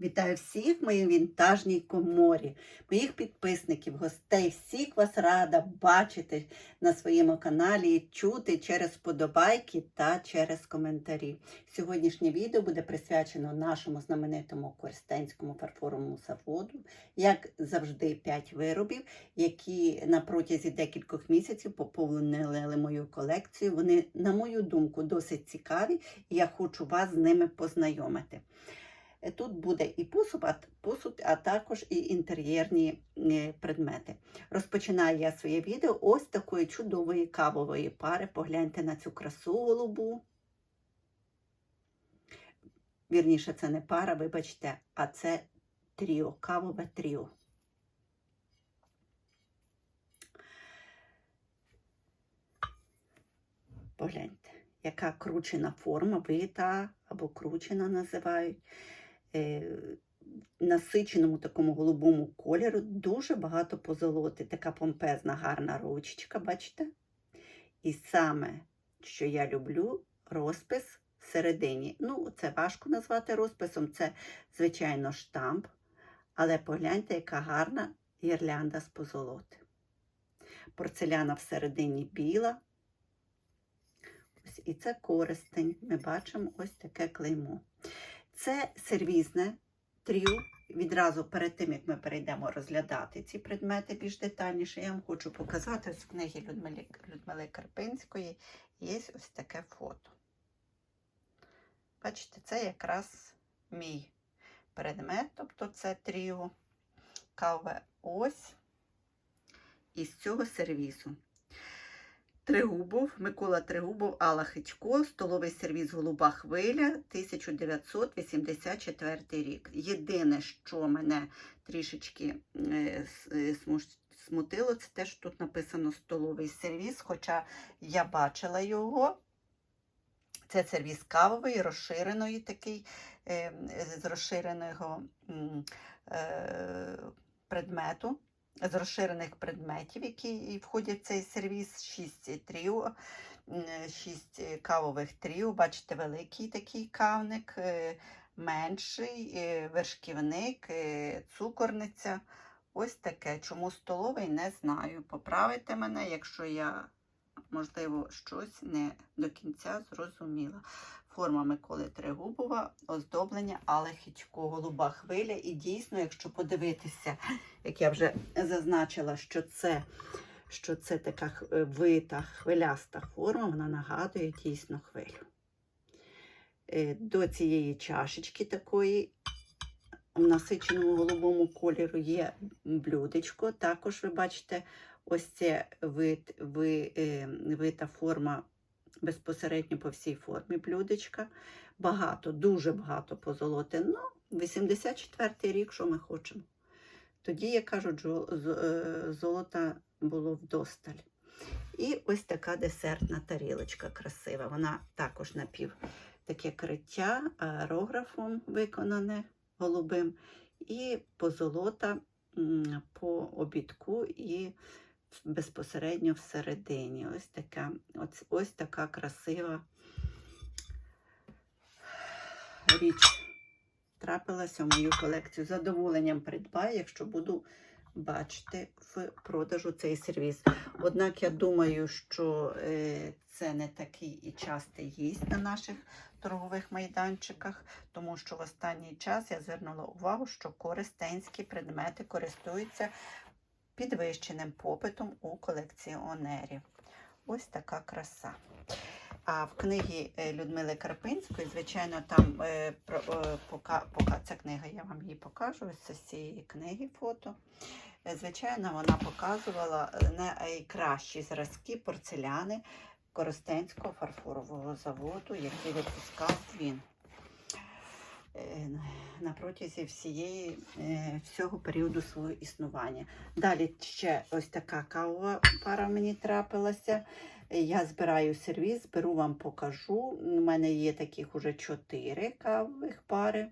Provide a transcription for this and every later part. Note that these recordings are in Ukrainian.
Вітаю всіх в моїй вінтажній коморі, моїх підписників, гостей. Всіх вас рада бачити на своєму каналі, і чути через вподобайки та через коментарі. Сьогоднішнє відео буде присвячено нашому знаменитому Корстенському фарфоровому заводу. Як завжди, 5 виробів, які на протязі декількох місяців поповнили мою колекцію. Вони, на мою думку, досить цікаві, і я хочу вас з ними познайомити. Е, Тут буде і посуд, посуд, а також і інтер'єрні е, предмети. Розпочинаю я своє відео ось такої чудової кавової пари. Погляньте на цю красу голубу. Вірніше, це не пара, вибачте, а це тріо, кавове тріо. Погляньте, яка кручена форма, вита або кручена називають. Е, насиченому такому голубому кольору дуже багато позолоти. Така помпезна, гарна ручечка, бачите? І саме, що я люблю, розпис всередині. Ну, це важко назвати розписом, це, звичайно, штамп. Але погляньте, яка гарна гірлянда з позолоти. Порцеляна всередині біла. Ось, і це користень. Ми бачимо ось таке клеймо. Це сервізне тріо. Відразу перед тим, як ми перейдемо розглядати ці предмети більш детальніше, я вам хочу показати з книги Людмили, Людмили Карпинської є ось таке фото. Бачите, це якраз мій предмет, тобто це тріо каве ось із цього сервізу. Тригубов, Микола Тригубов, Алла Хичко, столовий сервіс Голуба Хвиля, 1984 рік. Єдине, що мене трішечки е, смутило, це те, що тут написано столовий сервіс, хоча я бачила його. Це сервіс кавовий, розширеної такий, е, з розширеного е, предмету з розширених предметів, які входять в цей сервіс, 6 тріо, 6 кавових тріо. Бачите, великий такий кавник, менший, вершківник, цукорниця. Ось таке. Чому столовий, не знаю. Поправите мене, якщо я, можливо, щось не до кінця зрозуміла. Форма Миколи Трегубова, оздоблення, але Хічко, голуба хвиля. І дійсно, якщо подивитися, як я вже зазначила, що це що це така вита, хвиляста форма, вона нагадує дійсно хвилю. До цієї чашечки такої в насиченому голубому кольору є блюдечко. Також ви бачите, ось це вит, ви, вита форма безпосередньо по всій формі блюдечка. Багато, дуже багато позолоти. Ну, 84-й рік, що ми хочемо. Тоді, як кажуть, золота було вдосталь. І ось така десертна тарілочка красива. Вона також напів таке криття аерографом виконане голубим, і позолота по обідку і безпосередньо всередині. Ось така, ось, ось така красива річ трапилася в мою колекцію. Задоволенням придбаю, якщо буду бачити в продажу цей сервіс. Однак я думаю, що е, це не такий і частий гість на наших торгових майданчиках, тому що в останній час я звернула увагу, що користенські предмети користуються підвищеним попитом у колекціонерів. Ось така краса. А в книгі Людмили Карпинської, звичайно, там е, е, пока, ця книга, я вам її покажу, з цієї книги фото. Е, звичайно, вона показувала найкращі зразки порцеляни Коростенського фарфорового заводу, який випускав він на протязі всієї, всього періоду свого існування. Далі ще ось така кавова пара мені трапилася. Я збираю сервіс, беру вам покажу. У мене є таких уже чотири кавових пари.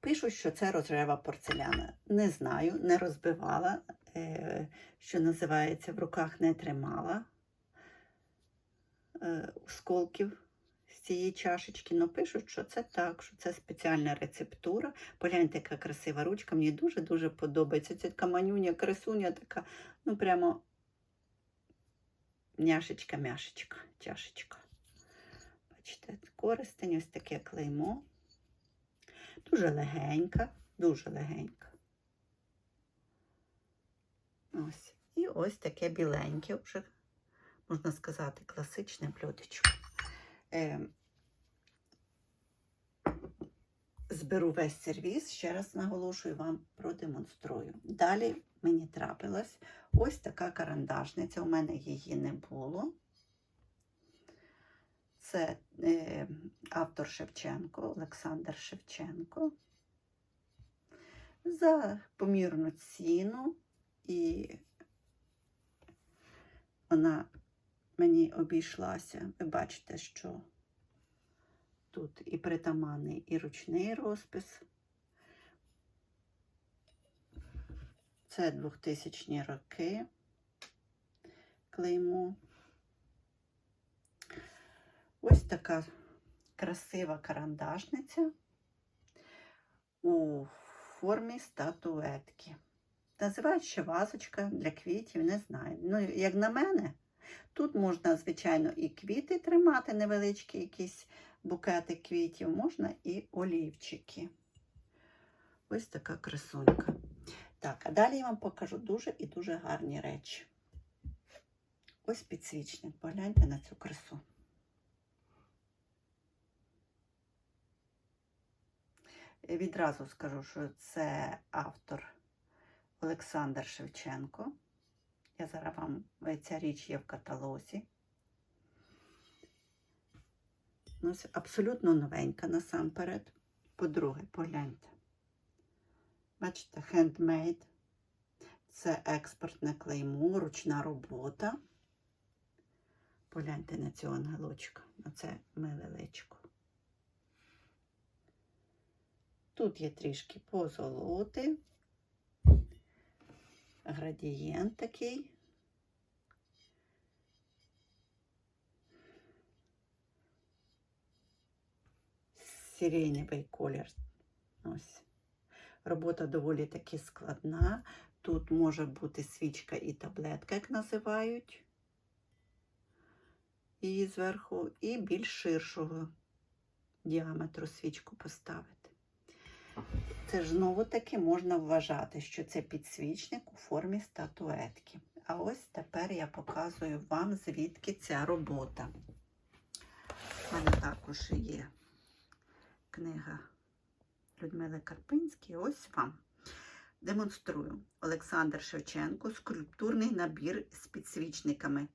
Пишуть, що це розрева порцеляна. Не знаю, не розбивала, що називається, в руках не тримала осколків цієї чашечки, але пишуть, що це так, що це спеціальна рецептура. Погляньте, яка красива ручка. Мені дуже-дуже подобається. Це така манюня, красуня така, ну прямо няшечка, мяшечка, чашечка. Бачите, користень, ось таке клеймо. Дуже легенька, дуже легенька. Ось. І ось таке біленьке, вже, можна сказати, класичне блюдечко. Е, зберу весь сервіс, ще раз наголошую, вам продемонструю. Далі мені трапилась ось така карандашниця. У мене її не було. Це е, автор Шевченко, Олександр Шевченко. За помірну ціну і вона мені обійшлася. Ви бачите, що тут і притаманний, і ручний розпис. Це 2000 роки клеймо. Ось така красива карандашниця у формі статуетки. Називають ще вазочка для квітів, не знаю. Ну, як на мене, тут можна, звичайно, і квіти тримати, невеличкі якісь букети квітів, можна і олівчики. Ось така красунька. Так, а далі я вам покажу дуже і дуже гарні речі. Ось підсвічник. Погляньте на цю красу. Відразу скажу, що це автор Олександр Шевченко. Я зараз вам ця річ є в каталозі. Ну, абсолютно новенька насамперед. По-друге, погляньте. Бачите, хендмейд. Це експортне клеймо, ручна робота. Погляньте на цю ангелочка, на це миле. Тут є трішки позолоти, градієнт такий. Сиреневий колір. Ось. Робота доволі таки складна. Тут може бути свічка і таблетка, як називають. Її зверху, і більш ширшого діаметру свічку поставити. Це ж знову таки можна вважати, що це підсвічник у формі статуетки. А ось тепер я показую вам, звідки ця робота. У мене також є книга Людмили Карпинської. Ось вам. Демонструю Олександр Шевченко, скульптурний набір з підсвічниками.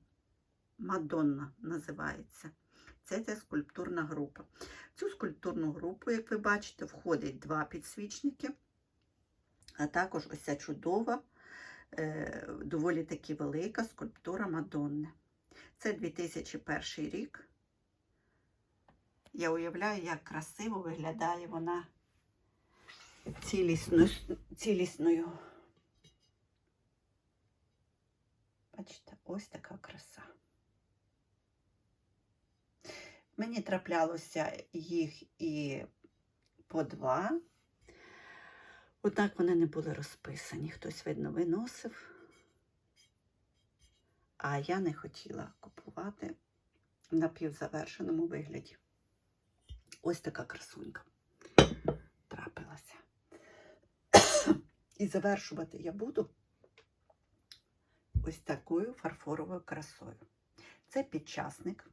Мадонна називається. Це ця скульптурна група. В цю скульптурну групу, як ви бачите, входить два підсвічники, а також ось ця чудова, е, доволі таки велика скульптура Мадонни. Це 2001 рік. Я уявляю, як красиво виглядає вона цілісною. цілісною. Бачите, ось така краса. Мені траплялося їх і по два. Однак вони не були розписані. Хтось, видно, виносив. А я не хотіла купувати в напівзавершеному вигляді. Ось така красунька трапилася. І завершувати я буду ось такою фарфоровою красою. Це підчасник.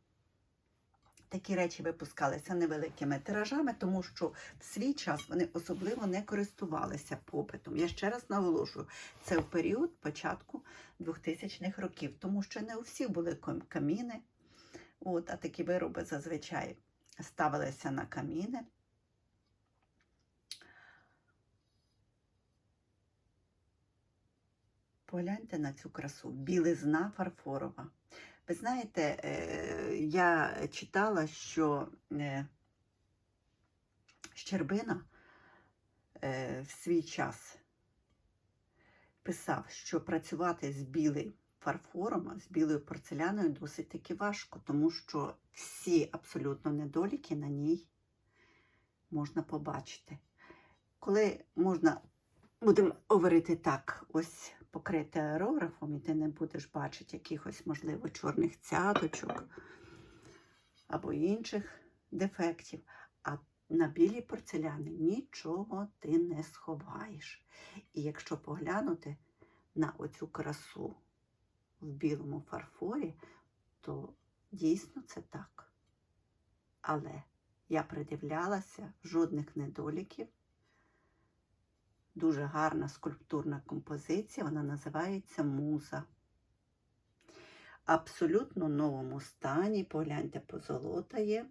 Такі речі випускалися невеликими тиражами, тому що в свій час вони особливо не користувалися попитом. Я ще раз наголошую, це в період початку 2000-х років, тому що не у всіх були каміни, от, а такі вироби зазвичай ставилися на каміни. Погляньте на цю красу. Білизна фарфорова. Ви знаєте, е, я читала, що е, Щербина е, в свій час писав, що працювати з білою фарфором, з білою порцеляною досить таки важко, тому що всі абсолютно недоліки на ній можна побачити. Коли можна, будемо говорити так, ось покрити аерографом, і ти не будеш бачити якихось, можливо, чорних цяточок або інших дефектів. А на білій порцеляні нічого ти не сховаєш. І якщо поглянути на оцю красу в білому фарфорі, то дійсно це так. Але я придивлялася, жодних недоліків. Дуже гарна скульптурна композиція, вона називається Муза. Абсолютно новому стані, погляньте, позолота є.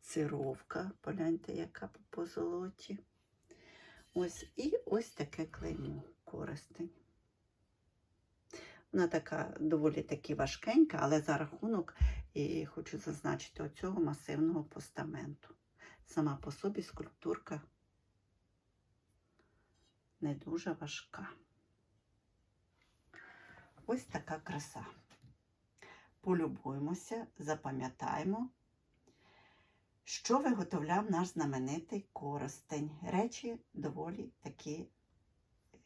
Цировка, погляньте, яка по позолоті. Ось і ось таке клеймо користень. Вона така доволі таки важкенька, але за рахунок, і хочу зазначити, оцього масивного постаменту. Сама по собі скульптурка не дуже важка. Ось така краса. Полюбуємося, запам'ятаємо, що виготовляв наш знаменитий коростень. Речі доволі такі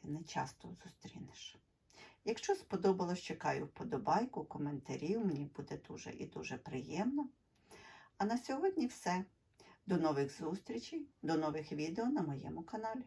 нечасто зустрінеш. Якщо сподобалось, чекаю вподобайку, коментарів, мені буде дуже і дуже приємно. А на сьогодні все. До нових зустрічей, до нових відео на моєму каналі.